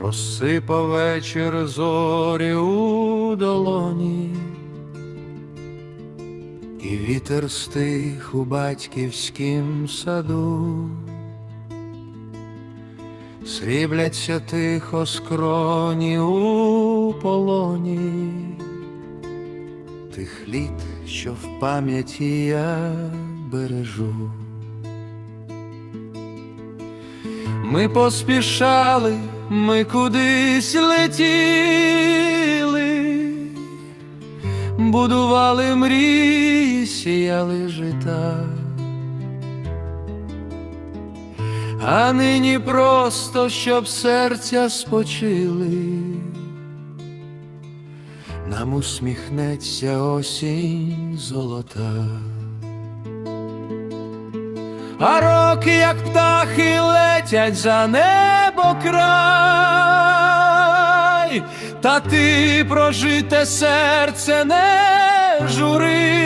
розсипав вечір зорі у долоні, і вітер стих у батьківськім саду, срібляться тихо скроні у полоні, тих літ, що в пам'яті я бережу. Ми поспішали, ми кудись летіли, будували мрії, сіяли жита. А нині просто, щоб серця спочили, нам усміхнеться осінь золота. А роки, як птахи, летять за небо край, та ти прожите серце не жури.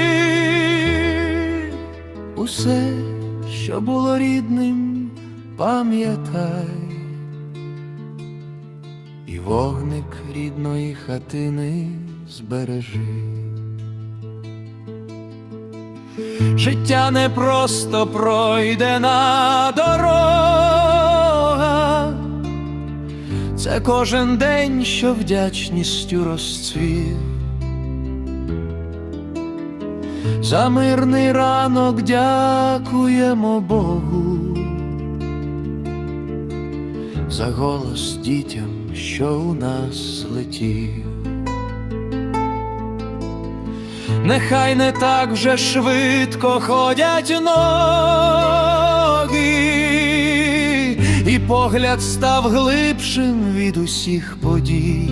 Усе, що було рідним, пам'ятай, і вогник рідної хатини збережи. Життя не просто пройдена дорога, це кожен день, що вдячністю розцвів. За мирний ранок дякуємо Богу, за голос дітям, що у нас летів. Нехай не так вже швидко ходять ноги, і погляд став глибшим від усіх подій.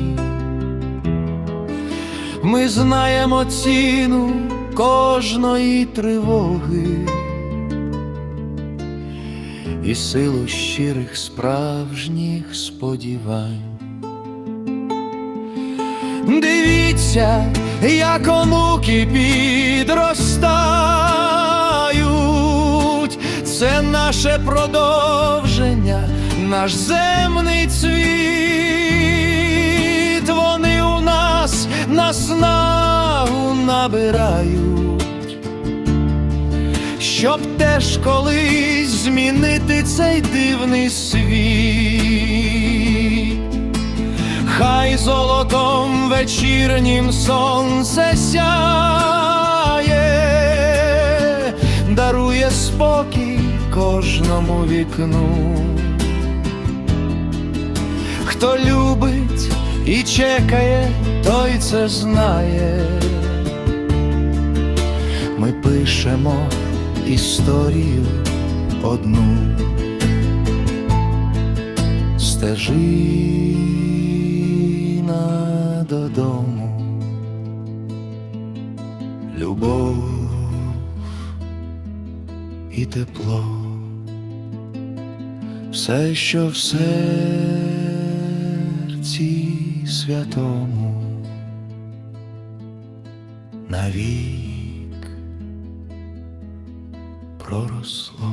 Ми знаємо ціну кожної тривоги і силу щирих справжніх сподівань. Дивіться, як онуки підростають, це наше продовження, наш земний цвіт. Вони у нас наснагу набирають, щоб теж колись змінити цей дивний світ. Хай золотом вечірнім сонце сяє, дарує спокій кожному вікну. Хто любить і чекає, той це знає. Ми пишемо історію одну. Стежина і тепло, все, що в серці святому навік проросло.